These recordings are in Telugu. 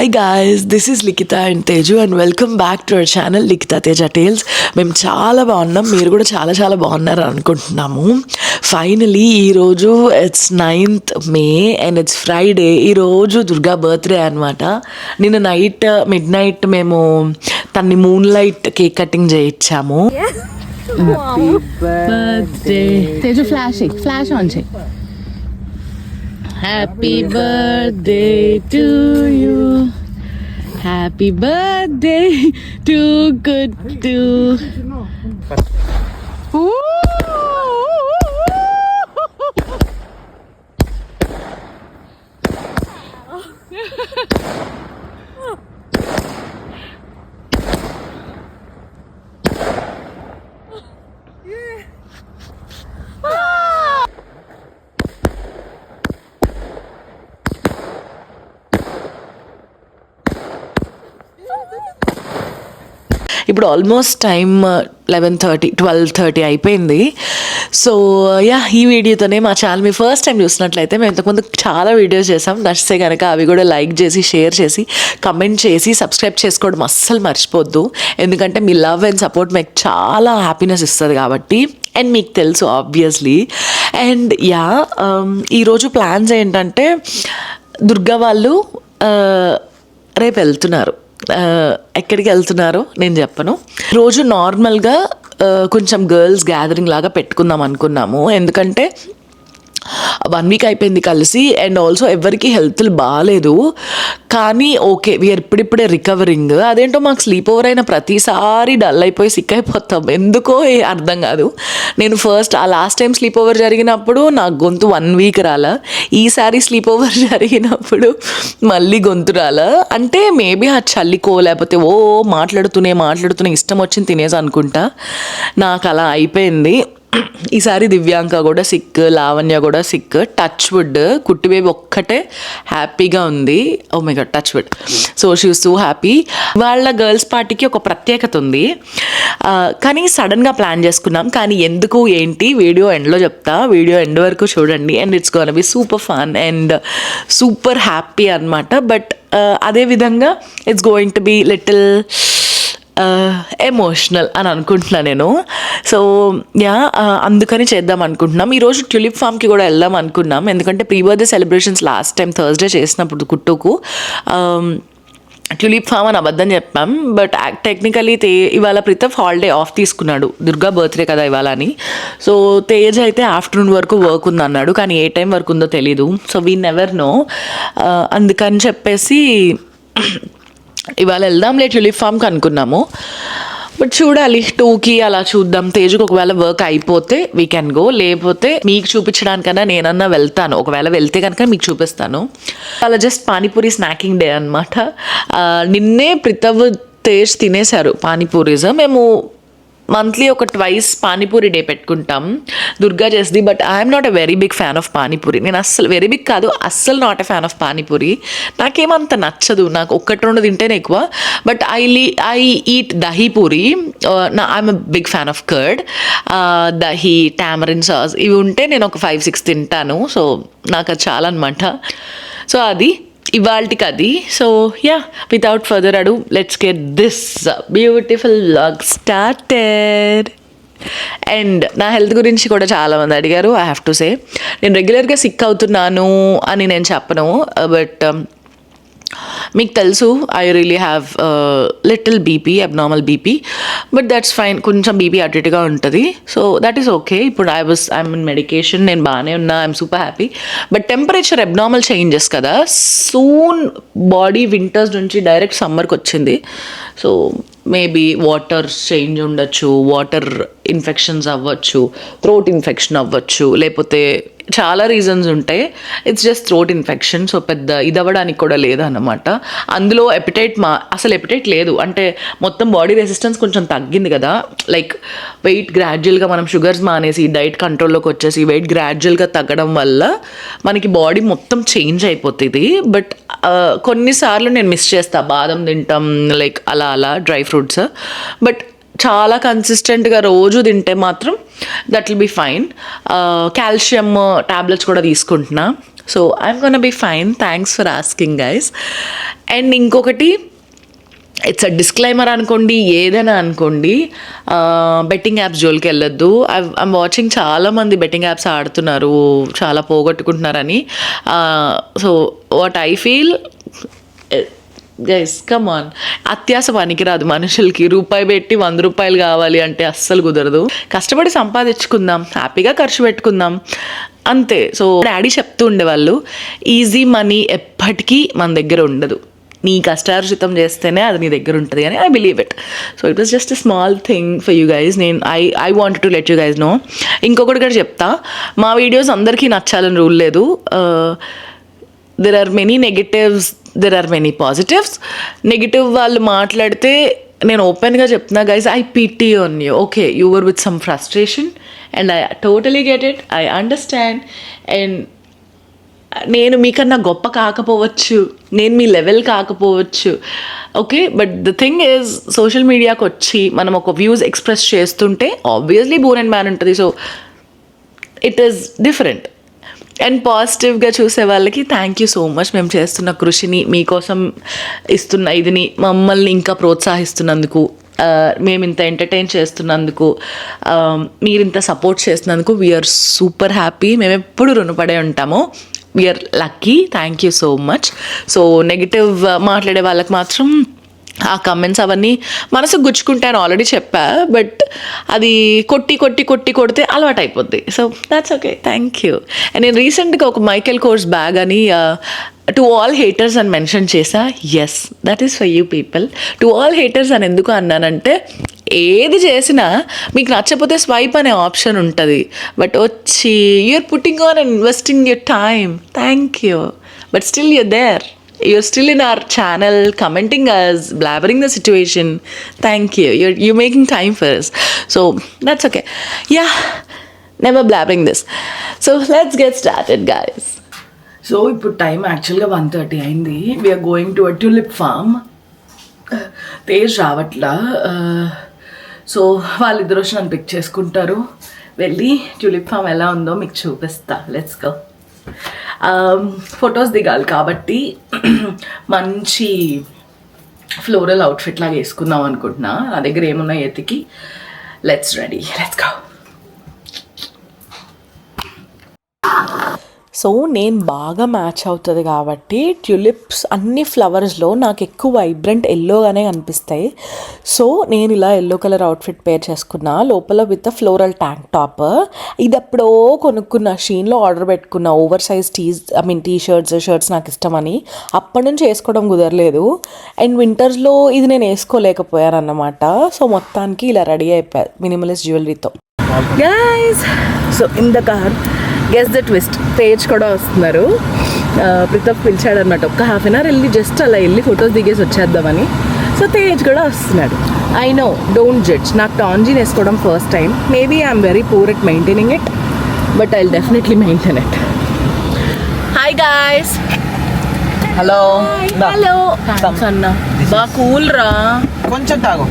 Hi guys this is Likhitha and Teju and welcome back to our channel Likhitha Teja tales మేము చాలా బాగున్నాం మీరు కూడా చాలా చాలా బాగున్నారు అనుకుంటున్నాము. ఫైనలీ ఈరోజు it's ninth May and it's Friday ఈరోజు దుర్గా బర్త్డే అనమాట నిన్న నైట్ మిడ్ నైట్ మేము తన్ని మూన్ లైట్ కేక్ కటింగ్ చేయించాము birthday Teju flash flash on చేయి. Happy birthday to you happy birthday to good to ఇప్పుడు almost time eleven thirty twelve thirty అయిపోయింది. సో యా uh, ఈ వీడియోతోనే మా ఛానల్ మీ ఫస్ట్ టైం చూసినట్లయితే మేము ఇంతకుముందు చాలా వీడియోస్ చేసాం నచ్చితే కనుక అవి కూడా లైక్ చేసి షేర్ చేసి కమెంట్ చేసి సబ్స్క్రైబ్ చేసుకోవడం అస్సలు మర్చిపోద్దు. ఎందుకంటే మీ లవ్ అండ్ సపోర్ట్ మీకు చాలా హ్యాపీనెస్ ఇస్తుంది కాబట్టి అండ్ మీకు తెలుసు ఆబ్వియస్లీ అండ్ యా ఈరోజు ప్లాన్స్ ఏంటంటే దుర్గా వాళ్ళు uh, రేపు వెళ్తున్నారు. ఎక్కడికి వెళ్తున్నారో నేను చెప్పను. రోజు నార్మల్గా కొంచెం గర్ల్స్ గ్యాదరింగ్ లాగా పెట్టుకుందాం అనుకున్నాము. ఎందుకంటే వన్ వీక్ అయిపోయింది కలిసి అండ్ ఆల్సో ఎవరికి హెల్త్లు బాగాలేదు కానీ ఓకే వీఆర్ ఇప్పుడిప్పుడే రికవరింగ్ అదేంటో మాకు స్లీప్ ఓవర్ అయిన ప్రతిసారి డల్ అయిపోయి సిక్ అయిపోతాం. ఎందుకో అర్థం కాదు. నేను ఫస్ట్ ఆ లాస్ట్ టైం స్లీప్ ఓవర్ జరిగినప్పుడు నా గొంతు వన్ వీక్ రాలా. ఈసారి స్లీప్ ఓవర్ జరిగినప్పుడు మళ్ళీ గొంతు రాలా. అంటే మేబీ ఆ చల్లికో లేకపోతే ఓ మాట్లాడుతూనే మాట్లాడుతూనే ఇష్టం వచ్చింది తినేసి అనుకుంటా. నాకు అలా అయిపోయింది. ఈసారి దివ్యాంక కూడా సిక్ లావణ్య కూడా సిక్. టచ్ వుడ్ కుట్టి బేబీ ఒక్కటే హ్యాపీగా ఉంది. ఓ my god touch wood so she so happy వాళ్ళ గర్ల్స్ పార్టీకి ఒక ప్రత్యేకత ఉంది. కానీ సడన్గా ప్లాన్ చేసుకున్నాం. కానీ ఎందుకు ఏంటి? వీడియో ఎండ్లో చెప్తా. వీడియో ఎండ్ వరకు చూడండి. And it's gonna be super fun and super happy అనమాట బట్ అదేవిధంగా it's going to be little emotional అని అనుకుంటున్నా నేను. సో యా అందుకని చేద్దాం అనుకుంటున్నాం. ఈరోజు ట్యూలిప్ ఫామ్కి కూడా వెళ్దాం అనుకున్నాం. ఎందుకంటే pre birthday celebrations last time Thursday చేసినప్పుడు కుట్టుకు. ట్యూలిప్ ఫామ్ అని అబద్ధం చెప్పాం. బట్ టెక్నికలీ తే ఇవాళ ప్రితఫ్ హాలిడే ఆఫ్ తీసుకున్నాడు. దుర్గా బర్త్డే కదా ఇవాళ అని. సో తేజ్ అయితే ఆఫ్టర్నూన్ వరకు వర్క్ ఉంది అన్నాడు కానీ ఏ టైం వరకు ఉందో తెలీదు. సో వీ నెవర్ నో అందుకని చెప్పేసి ఇవాళ వెళ్దాంలే ట్యూలిప్ ఫామ్కి అనుకున్నాము. బట్ చూడాలి టూకి అలా చూద్దాం. తేజుకి ఒకవేళ వర్క్ అయిపోతే వీ కెన్ గో లేకపోతే మీకు చూపించడానికన్నా నేనన్నా వెళ్తాను. ఒకవేళ వెళ్తే కనుక మీకు చూపిస్తాను. అలా జస్ట్ పానీపూరి స్నాకింగ్ డే అనమాట నిన్నే ప్రితవ్ తేజ్ తినేశారు పానీపూరిజం. మేము మంత్లీ ఒక ట్వైస్ పానీపూరి డే పెట్టుకుంటాం. దుర్గా చేసింది but I'm not a very big fan of panipuri. నేను అస్సలు వెరీ బిగ్ కాదు అస్సలు not a fan of panipuri. నాకేమంత నచ్చదు నాకు ఒక్కటి రెండు తింటేనే ఎక్కువ. బట్ ఐ లీ ఐ ఈట్ దహీ పూరి నా I'm a big fan of curd dahi tamarind sauce ఇవి ఉంటే నేను ఒక ఫైవ్ సిక్స్ తింటాను. సో నాకు అది చాలా అనమాట సో అది ఇవాళకి అది. So yeah without further ado let's get this beautiful log started and నా హెల్త్ గురించి కూడా చాలామంది అడిగారు ఐ హ్యావ్ టు సే నేను రెగ్యులర్గా సిక్ అవుతున్నాను అని నేను చెప్పను బట్ మీకు తెలుసు I really have little BP abnormal BP but that's fine కొంచెం బీపీ అటు ఇటుగా ఉంటుంది. సో దట్ ఈస్ ఓకే ఇప్పుడు I was I'm in medication నేను బాగానే ఉన్నా I'm super happy but temperature abnormal changes కదా. సూన్ బాడీ వింటర్స్ నుంచి డైరెక్ట్ సమ్మర్కి వచ్చింది. సో మేబీ వాటర్ చేంజ్ ఉండొచ్చు వాటర్ ఇన్ఫెక్షన్స్ అవ్వచ్చు థ్రోట్ ఇన్ఫెక్షన్ అవ్వచ్చు లేకపోతే చాలా రీజన్స్ ఉంటాయి. It's just throat infection so పెద్ద ఇది అవ్వడానికి కూడా లేదన్నమాట. అందులో ఎపిటైట్ మా అసలు ఎపిటైట్ లేదు. అంటే మొత్తం బాడీ రెసిస్టెన్స్ కొంచెం తగ్గింది కదా. లైక్ వెయిట్ గ్రాడ్యువల్గా మనం షుగర్స్ మానేసి డైట్ కంట్రోల్లోకి వచ్చేసి వెయిట్ గ్రాడ్యువల్గా తగ్గడం వల్ల మనకి బాడీ మొత్తం చేంజ్ అయిపోతుంది. బట్ uh, కొన్నిసార్లు నేను మిస్ చేస్తా. బాదం తింటాం లైక్ అలా అలా డ్రై ఫ్రూట్స్ బట్ చాలా కన్సిస్టెంట్గా రోజు తింటే మాత్రం that will be fine calcium tablets కూడా తీసుకుంటున్నా. So I'm gonna be fine thanks for asking guys and ఇంకొకటి ఇట్స్ అ డిస్క్లైమర్ అనుకోండి ఏదైనా అనుకోండి uh, బెట్టింగ్ యాప్స్ జోలికి వెళ్ళొద్దు. ఐమ్ వాచింగ్ చాలామంది బెట్టింగ్ యాప్స్ ఆడుతున్నారు చాలా పోగొట్టుకుంటున్నారని. So what I feel guys come on అత్యాస పనికిరాదు మనుషులకి. రూపాయి పెట్టి వంద రూపాయలు కావాలి అంటే అస్సలు కుదరదు. కష్టపడి సంపాదించుకుందాం. హ్యాపీగా ఖర్చు పెట్టుకుందాం. అంతే. సో డాడీ చెప్తూ ఉండేవాళ్ళు ఈజీ మనీ ఎప్పటికీ మన దగ్గర ఉండదు. నీ కష్టార్జితం చేస్తేనే అది నీ దగ్గర ఉంటుంది అని I believe it so it was just a small thing for you guys నేను I I want to let you guys know ఇంకొకటి కూడా చెప్తా. మా వీడియోస్ అందరికీ నచ్చాలని రూల్ లేదు. Uh, there are many negatives there are many positives negative వాళ్ళు మాట్లాడితే నేను ఓపెన్గా చెప్తున్నా guys I pity on you okay you were with some frustration and I totally get it I understand and నేను మీకన్నా గొప్ప కాకపోవచ్చు నేను మీ లెవెల్ కాకపోవచ్చు. Okay but the thing is social మీడియాకి వచ్చి మనం ఒక వ్యూస్ ఎక్స్ప్రెస్ చేస్తుంటే ఆబ్వియస్లీ బోర్ అండ్ మ్యాన్ ఉంటుంది. So it is different and పాజిటివ్గా చూసే వాళ్ళకి థ్యాంక్ యూ సో మచ్ మేము చేస్తున్న కృషిని మీకోసం ఇస్తున్న ఇదిని మమ్మల్ని ఇంకా ప్రోత్సహిస్తున్నందుకు మేము ఇంత ఎంటర్టైన్ చేస్తున్నందుకు మీరు ఇంత సపోర్ట్ చేస్తున్నందుకు వీఆర్ సూపర్ హ్యాపీ మేము ఎప్పుడు రుణపడే ఉంటాము. We're lucky thank you so much so negative మాట్లాడే వాళ్ళకి మాత్రం ఆ కమెంట్స్ అవన్నీ మనసు గుచ్చుకుంటాను ఆల్రెడీ చెప్పా బట్ అది కొట్టి కొట్టి కొట్టి కొడితే అలవాటు అయిపోద్ది so that's okay thank you and నేను రీసెంట్గా ఒక మైకెల్ కోర్స్ బ్యాగ్ అని టు ఆల్ హేటర్స్ అని మెన్షన్ చేసా yes that is for you people to all haters అని ఎందుకు అన్నానంటే ఏది చేసినా మీకు నచ్చకపోతే స్వైప్ అనే ఆప్షన్ ఉంటుంది. బట్ వచ్చి you're putting on investing your time thank you but still you're there you're still in our channel commenting us blabbering the situation thank you you're you're making time for us so that's okay yeah never blabbering this so let's get started guys so ఇప్పుడు టైం యాక్చువల్గా వన్ థర్టీ అయింది we're going to a tulip farm Tej రావట్లా సో వాళ్ళిద్దరు వచ్చి నన్ను పిక్ చేసుకుంటారు వెళ్ళి ట్యూలిప్ ఫామ్ ఎలా ఉందో మీకు చూపిస్తా లెట్స్ గో Um, ఫొటోస్ దిగాలి కాబట్టి మంచి ఫ్లోరల్ అవుట్ఫిట్ లాగా వేసుకుందాం అనుకుంటున్నా. నా దగ్గర ఏమున్నాయి ఎతికి let's ready let's go so నేను బాగా మ్యాచ్ అవుతుంది కాబట్టి ట్యూలిప్స్ అన్ని ఫ్లవర్స్లో నాకు ఎక్కువ వైబ్రెంట్ ఎల్లోగానే కనిపిస్తాయి. సో నేను ఇలా ఎల్లో కలర్ అవుట్ఫిట్ పేర్ చేసుకున్నా లోపల విత్ ఫ్లోరల్ ట్యాంక్ టాప్ ఇది ఎప్పుడో కొనుక్కున్న షీన్లో ఆర్డర్ పెట్టుకున్న oversize tees I mean T shirts shirts నాకు ఇష్టమని అప్పటి నుంచి వేసుకోవడం కుదరలేదు. అండ్ వింటర్స్లో ఇది నేను వేసుకోలేకపోయాను అన్నమాట సో మొత్తానికి ఇలా రెడీ అయిపోయాను minimalist జ్యువెలరీతో guys so in the car guess the twist Tej కూడా వస్తున్నారు. ప్రతాప్ పిలిచాడు అనమాట ఒక్క హాఫ్ అన్ అవర్ వెళ్ళి జస్ట్ అలా వెళ్ళి ఫొటోస్ దిగేసి వచ్చేద్దామని. సో తేజ్ కూడా వస్తున్నాడు. ఐ నో డోంట్ జడ్జ్ నాకు టాంజీన్ వేసుకోవడం first time maybe I'm very poor at maintaining it but I definitely maintain it hi guys hello hello అన్న బా కూల్ రా కొంచెం తాగు.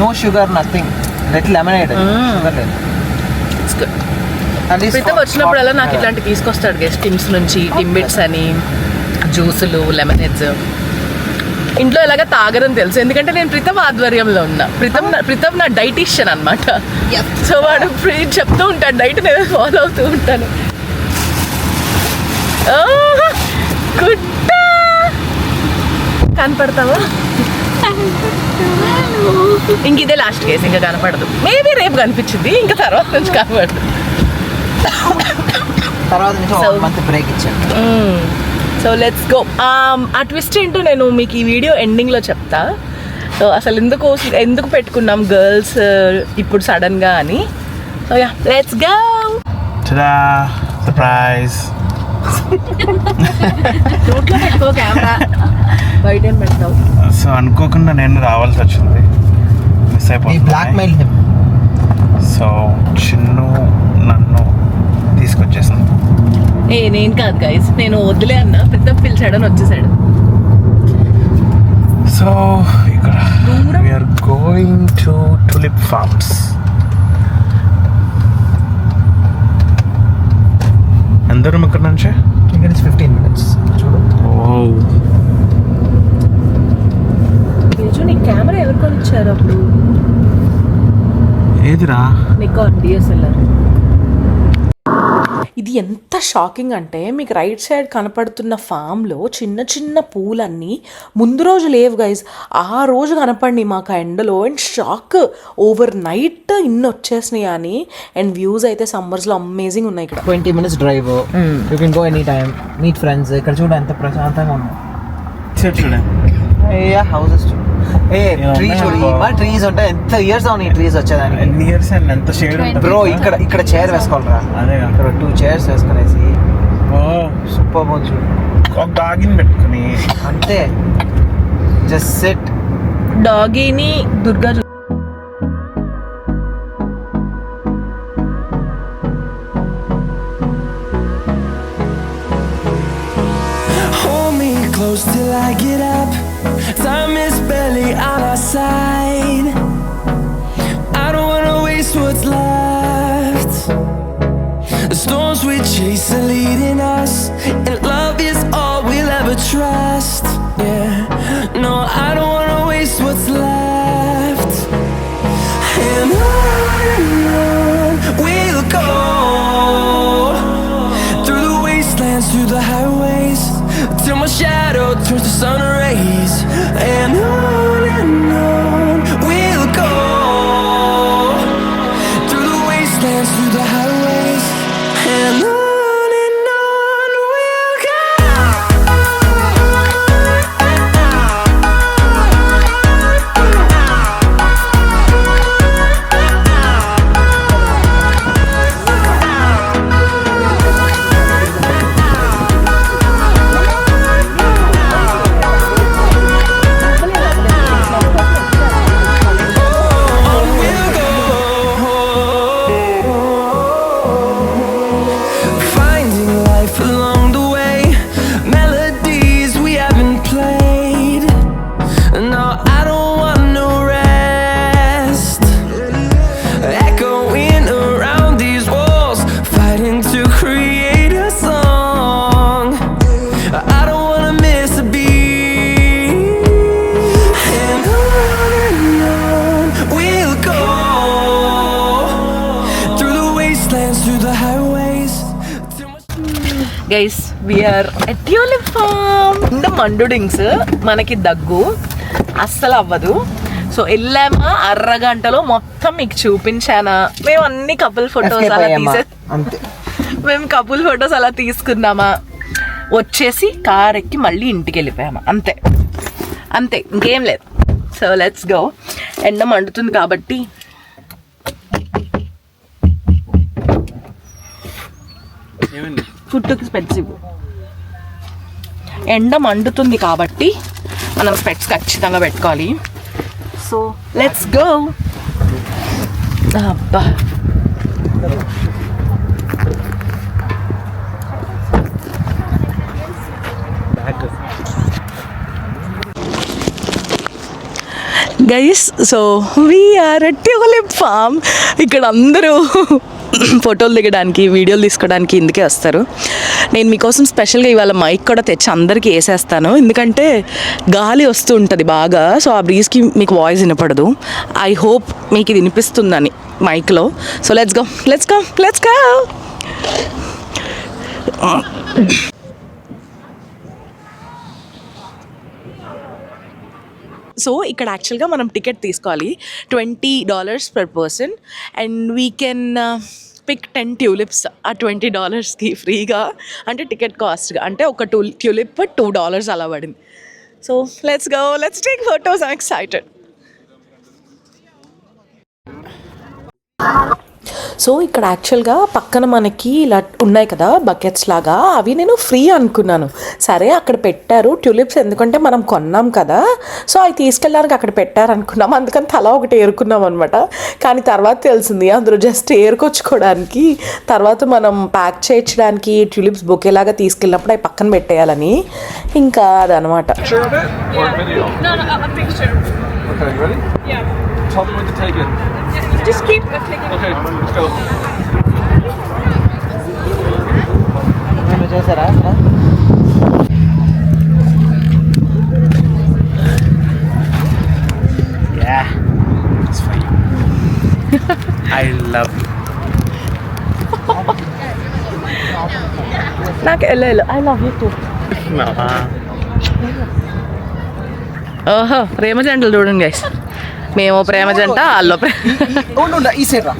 No sugar nothing let lemonade sugar లేదు. ఇట్స్ గుడ్ ప్రీతం వచ్చినప్పుడల్లా నాకు ఇట్లాంటి తీసుకొస్తాడు గెస్ట్ టిమ్స్ నుంచి టింబిట్స్ అని జ్యూసులు లెమనేడ్స్ ఇంట్లో ఎలాగ తాగరని తెలుసు. ఎందుకంటే నేను ప్రీతం ఆధ్వర్యంలో ఉన్నా. ప్రీతం నా- ప్రీతం నా డైటీషియన్ అనమాట సో వాడు ఫ్రీ చెప్తూ ఉంటాడు. డైట్ నేను ఫాలో అవుతూ ఉంటాను! గుట్ట కనపడతావా? ఇంక ఇదే లాస్ట్ కేసు ఇంకా కనపడదు. మేబీ రేపు కనిపించింది. ఇంకా తర్వాత నుంచి కనపడదు. తర్వాత నుంచి వన్ మంత్ బ్రేక్ ఇచ్చాను. సో లెట్స్ గో Um, ఆ ట్విస్ట్ ఏంటో నేను మీకు ఈ వీడియో ఎండింగ్లో చెప్తా. సో అసలు ఎందుకు ఎందుకు పెట్టుకున్నాం గర్ల్స్ ఇప్పుడు సడన్గా అని. సో యా లెట్స్ గో పెట్టుకో కెమెరా బయట పెడతావు సో అనుకోకుండా నేను రావాల్సి వచ్చింది. Miss blackmail him so Chinnu నన్ను తీసుకొచ్చేసింది ఏ నేను కాదు గైస్ నేను వద్దులే అన్న. పెద్ద పిలిచాడని వచ్చేసాడు. సో ఇక్కడ we're going to tulip farms అందరం ఇక్కడ నుంచి? ఇక్కడ నుంచి ఫిఫ్టీన్ మినిట్స్ చూడు. నీ కెమెరా ఎవరు కొనిచ్చారు అప్పుడు? ఏదిరా? నికాన్ డిఎస్ఎల్ఆర్ ఇది ఎంత షాకింగ్ అంటే మీకు రైట్ సైడ్ కనపడుతున్న ఫామ్లో చిన్న చిన్న పూలన్నీ ముందు రోజు లేవు గైజ్ ఆ రోజు కనపడి మాకు ఆ ఎండలో అండ్ షాక్. ఓవర్ నైట్ ఇన్ని వచ్చేసినాయి అని. అండ్ వ్యూస్ అయితే సమ్మర్స్లో అమేజింగ్ ఉన్నాయి ఇక్కడ. Twenty minutes drive you can go any time meet friends ఇక్కడ చూడ ఎంత ప్రశాంతంగా ఉంది. చూడే ఏ హౌసెస్ ఏ ట్రీ చూడు అనుకో. మా ట్రీస్ ఉంటాయి ఎంత ఇయర్స్ అవును ఈ ట్రీస్ వచ్చేదానికి? ఎన్ని ఇయర్స్ అండ్? ఎంత షేడ్ బ్రో ఇక్కడ ఇక్కడ చైర్ వేసుకోవాలరా. అదే ఇక్కడ టూ చైర్స్ వేసుకునేసి. ఓ. సూపర్ ఉంది చూడు. ఒక డాగిన్ పెట్టుకుని. అంతే. Just set డాగీని Durga close till I get up. Time is barely on our side. Guys we're tulip farm ఇంత మండుడింగ్స్ మనకి దగ్గు అస్సలు అవ్వదు సో వెళ్ళామా అరగంటలో మొత్తం మీకు చూపించానా మేము అన్ని కపుల్ ఫొటోస్ అలా? తీసే అంతే మేము కపుల్ ఫొటోస్ అలా తీసుకున్నామా వచ్చేసి కార్ ఎక్కి మళ్ళీ ఇంటికి వెళ్ళిపోయామా అంతే అంతే ఇంకేం లేదు సో లెట్స్ గో ఎండ మండుతుంది కాబట్టి ఏమండి స్పెట్స్ ఇవ్వు ఎండ మండుతుంది కాబట్టి మనం స్పెట్స్ ఖచ్చితంగా పెట్టుకోవాలి. సో లెట్స్ గో అబ్బా. Guys so we're tulip farm ఇక్కడ అందరూ ఫోటోలు దిగడానికి వీడియోలు తీసుకోవడానికి ఇందుకే వస్తారు. నేను మీకోసం స్పెషల్గా ఇవాళ మైక్ కూడా తెచ్చి అందరికీ వేసేస్తాను. ఎందుకంటే గాలి వస్తూ ఉంటుంది బాగా. సో ఆ బ్రీజ్కి మీకు వాయిస్ వినపడదు. ఐ హోప్ మీకు ఇది వినిపిస్తుందని మైక్లో. So let's go let's go let's go so ఇక్కడ యాక్చువల్గా మనం టికెట్ తీసుకోవాలి. Twenty dollars per person and we can pick ten tulips ఆ ట్వంటీ డాలర్స్కి ఫ్రీగా అంటే టికెట్ కాస్ట్గా అంటే ఒక టూ ట్యూలిప్ టూ డాలర్స్ అలా పడింది. So let's go let's take photos I'm excited so ఇక్కడ యాక్చువల్గా పక్కన మనకి ఇలా ఉన్నాయి కదా బకెట్స్ లాగా అవి నేను ఫ్రీ అనుకున్నాను. సరే అక్కడ పెట్టారు ట్యూలిప్స్ ఎందుకంటే మనం కొన్నాం కదా. సో అవి తీసుకెళ్ళడానికి అక్కడ పెట్టారు అనుకున్నాం అందుకని తల ఒకటి ఏరుకున్నాం అనమాట కానీ తర్వాత తెలిసింది అందులో జస్ట్ ఏరుకొచ్చుకోవడానికి. తర్వాత మనం ప్యాక్ చేయించడానికి ట్యూలిప్స్ బొకేలాగా తీసుకెళ్ళినప్పుడు అవి పక్కన పెట్టేయాలని. ఇంకా అదనమాట picture of it or a video? No, no, a picture. Okay, you ready? Yeah. Tell me when to take it. Just keep taking Okay, let's go. ఉన్నాయి చూసారా అక్కడ Yeah. It's fine. I love you. నాకు వెళ్ళలేదు I love you too Mama. ఓహో ప్రేమ జంటలు చూడండి గైస్ మేము ప్రేమ జంట వాళ్ళు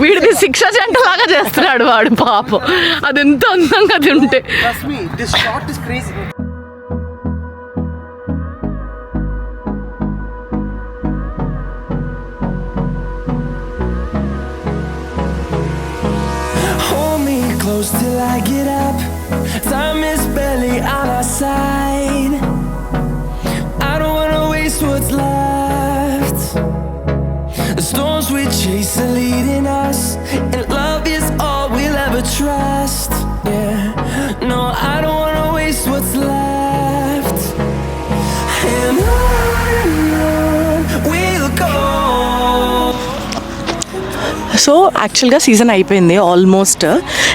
వీడిది శిక్ష జంట లాగా చేస్తున్నాడు వాడు పాప. అది ఎంత అందంగా తింటే Till I get up, time is barely on our side. Storms we chase are leading us, and love is all we'll ever trust. Yeah, no, I don't wanna waste what's left. And on and on we'll go. So యాక్చువల్గా సీజన్ అయిపోయింది ఆల్మోస్ట్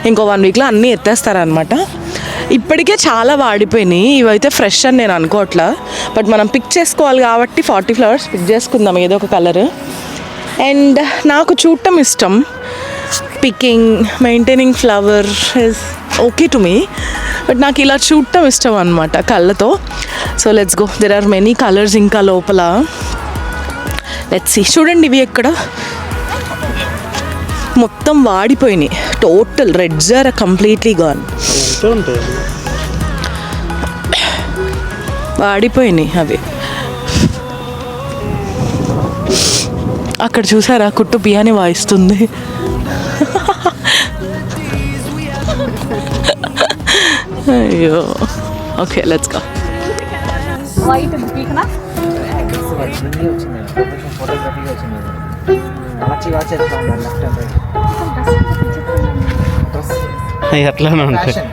ఇంకో వన్ వీక్లో అన్నీ ఎత్తేస్తారనమాట ఇప్పటికే చాలా వాడిపోయినాయి ఇవైతే ఫ్రెష్ అని నేను అనుకోవట్లా బట్ మనం పిక్ చేసుకోవాలి కాబట్టి ఫార్టీ ఫ్లవర్స్ పిక్ చేసుకుందాం ఏదో ఒక కలర్ అండ్ నాకు చూడటం ఇష్టం. Picking maintaining flower is okay to me but నాకు ఇలా చూడటం ఇష్టం అనమాట కళ్ళతో. So let's go there are many colours ఇంకా లోపల. లెట్స్ చూడండి ఇవి ఎక్కడ? మొత్తం వాడిపోయినాయి. Total red jar completely gone వాడిపోయినాయి అవి. అక్కడ చూసారా? కుట్టు పియాని వాయిస్తుంది. అయ్యో. ఓకే లెట్స్గా వచ్చింది వచ్చింది ప్రొఫెషన్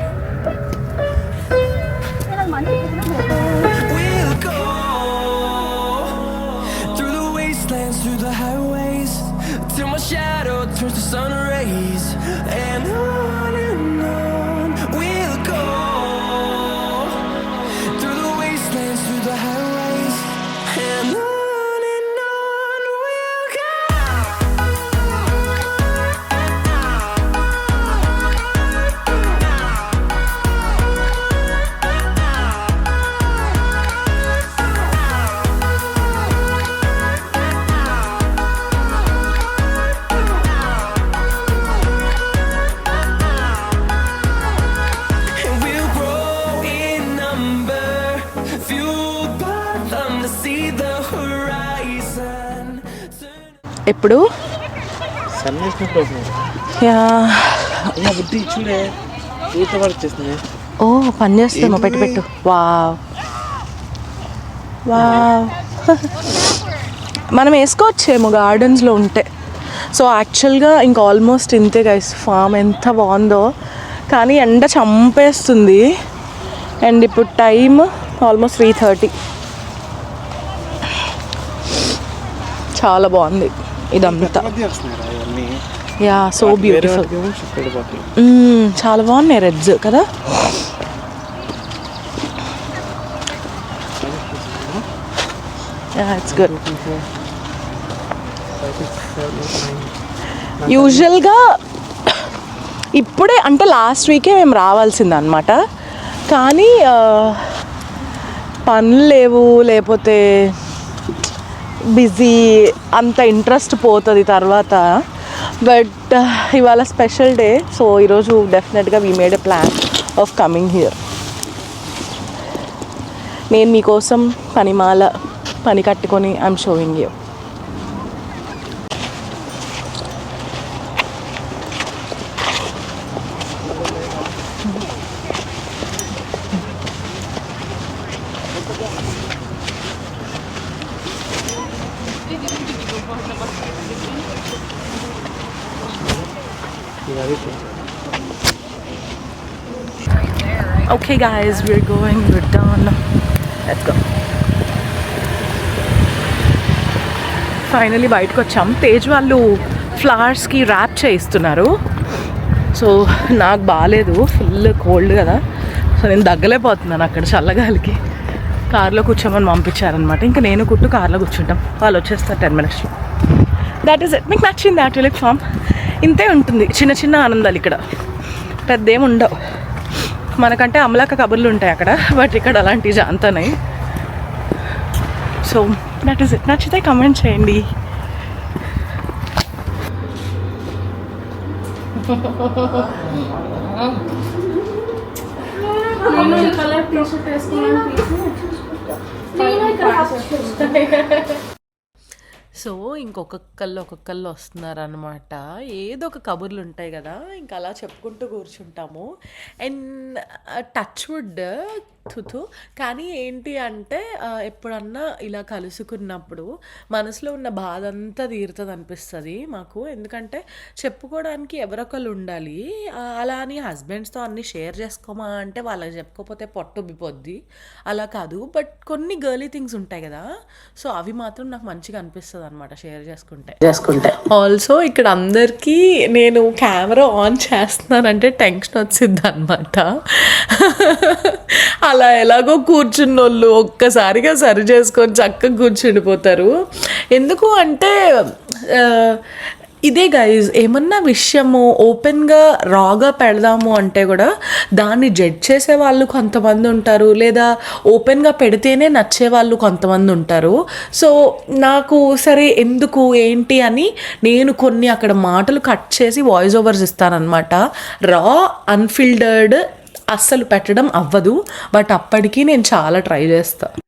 పడిచేస్తుంది ఓ పని చేస్తాము పెట్టు పెట్టు. వావ్. వావ్. మనం వేసుకోవచ్చేమో గార్డెన్స్లో ఉంటే. సో యాక్చువల్గా ఇంకా ఆల్మోస్ట్ ఇంతే గైస్ ఫామ్ ఎంత బాగుందో. కానీ ఎండ చంపేస్తుంది. అండ్ ఇప్పుడు టైం ఆల్మోస్ట్ త్రీ థర్టీ. చాలా బాగుంది. ఇదంతా యా సో బ్యూటిఫుల్ చాలా బాగున్నాయి రెడ్స్ కదా? ఇట్స్ గుడ్ యూజువల్గా ఇప్పుడే అంటే లాస్ట్ వీకే మేము రావాల్సింది అనమాట కానీ ఆ, పనులు లేవు లేకపోతే బిజీ అంత ఇంట్రెస్ట్ పోతుంది తర్వాత. బట్ ఇవాళ స్పెషల్ డే సో ఈరోజు డెఫినెట్గా we made a plan of coming here నేను మీకోసం పనిమాల పని కట్టుకొని I'm showing you Okay, guys, we're going. We're done. Let's go. Finally బయటకు వచ్చాం. తేజ్ వాళ్ళు ఫ్లవర్స్కి ర్యాప్ చేయిస్తున్నారు. సో నాకు బాగాలేదు ఫుల్ కోల్డ్ కదా. సో నేను దగ్గలేకపోతున్నాను అక్కడ చల్లగాలికి. కార్లో కూర్చోమని పంపించారనమాట ఇంకా నేను కుట్టు కార్లో కూర్చుంటాం. వాళ్ళు వచ్చేస్తారు ten minutes that is it మీకు నచ్చింది ఆ ఫామ్ ఇంతే ఉంటుంది. చిన్న చిన్న ఆనందాలు ఇక్కడ. పెద్ద ఏమి ఉండవు. మనకంటే అమలాక కబుర్లు ఉంటాయి అక్కడ బట్ ఇక్కడ అలాంటివి జాంతనాయి సో దట్ ఈస్ ఇట్ నచ్చితే కమెంట్ చేయండి. సో ఇంకొకళ్ళు ఒక్కొక్కళ్ళు వస్తున్నారు అనమాట ఏదో ఒక కబుర్లు ఉంటాయి కదా ఇంకా అలా చెప్పుకుంటూ కూర్చుంటాము. అండ్ టచ్ వుడ్ తుతు. కానీ ఏంటి అంటే ఎప్పుడన్నా ఇలా కలుసుకున్నప్పుడు మనసులో ఉన్న బాధ అంతా తీరుతుంది అనిపిస్తుంది మాకు. ఎందుకంటే చెప్పుకోవడానికి ఎవరొకరు ఉండాలి. అలా అని హస్బెండ్స్తో అన్ని షేర్ చేసుకోమా అంటే వాళ్ళకి చెప్పుకోకపోతే పొట్టుబ్బిపోద్ది అలా కాదు. బట్ కొన్ని గర్లీ థింగ్స్ ఉంటాయి కదా సో అవి మాత్రం నాకు మంచిగా అనిపిస్తుంది అనమాట షేర్ చేసుకుంటే. చేసుకుంటే. ఆల్సో ఇక్కడ అందరికీ నేను కెమెరా ఆన్ చేస్తున్నానంటే టెన్షన్ వచ్చింది అనమాట అలా ఎలాగో కూర్చున్నోళ్ళు ఒక్కసారిగా సరి చేసుకొని చక్కగా కూర్చుండిపోతారు. ఎందుకు అంటే ఇదే గైజ్ ఏమన్నా విషయము ఓపెన్గా రాగా పెడదాము అంటే కూడా దాన్ని జడ్జ్ చేసే వాళ్ళు కొంతమంది ఉంటారు లేదా ఓపెన్గా పెడితేనే నచ్చే వాళ్ళు కొంతమంది ఉంటారు. సో నాకు సరే ఎందుకు ఏంటి అని నేను కొన్ని అక్కడ మాటలు కట్ చేసి వాయిస్ ఓవర్స్ ఇస్తానన్నమాట. రా అన్ఫిల్టర్డ్ అస్సలు పెట్టడం అవ్వదు. బట్ అప్పటికి నేను చాలా ట్రై చేస్తాను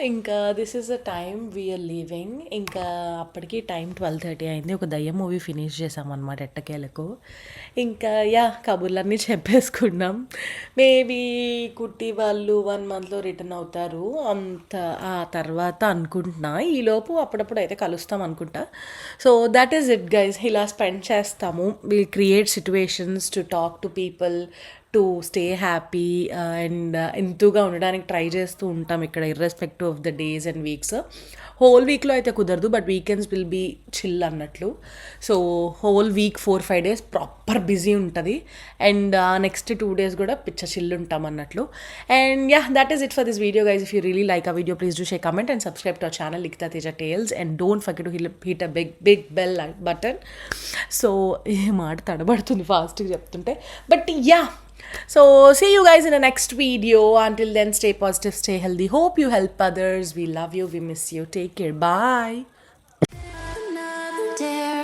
ఇంకా this is the time we're leaving ఇంకా అప్పటికి టైం ట్వెల్వ్ థర్టీ అయింది. ఒక దయ్యం మూవీ ఫినిష్ చేసామన్నమాట ఎట్టకేలకు. ఇంకా యా కబుర్లన్నీ చెప్పేసుకున్నాం. మేబీ కుట్టి వాళ్ళు వన్ మంత్లో రిటర్న్ అవుతారు. అంత ఆ తర్వాత అనుకుంటున్నా. ఈలోపు అప్పుడప్పుడు అయితే కలుస్తాం అనుకుంటా. So that is it guys ఇలా స్పెండ్ చేస్తాము. Will create situations to talk to people to stay happy and ఎంతుగా ఉండడానికి ట్రై చేస్తూ ఉంటాం ఇక్కడ irrespective of the days and weeks whole వీక్లో అయితే కుదరదు but weekends will be chill అన్నట్లు. So whole week four five days proper busy ఉంటుంది. అండ్ నెక్స్ట్ టూ డేస్ కూడా పిచ్చ చిల్ ఉంటాం అన్నట్లు. And yeah that is it for this video guys if you really like the video please do share comment and subscribe to our channel Likhita Teja tales and don't forget to hit the big big bell button so ఈ మాట తడబడుతుంది ఫాస్ట్గా చెప్తుంటే. But yeah So, see you guys in the next video. Until then, stay positive, stay healthy. Hope you help others. We love you. We miss you. Take care. Bye. Another dare.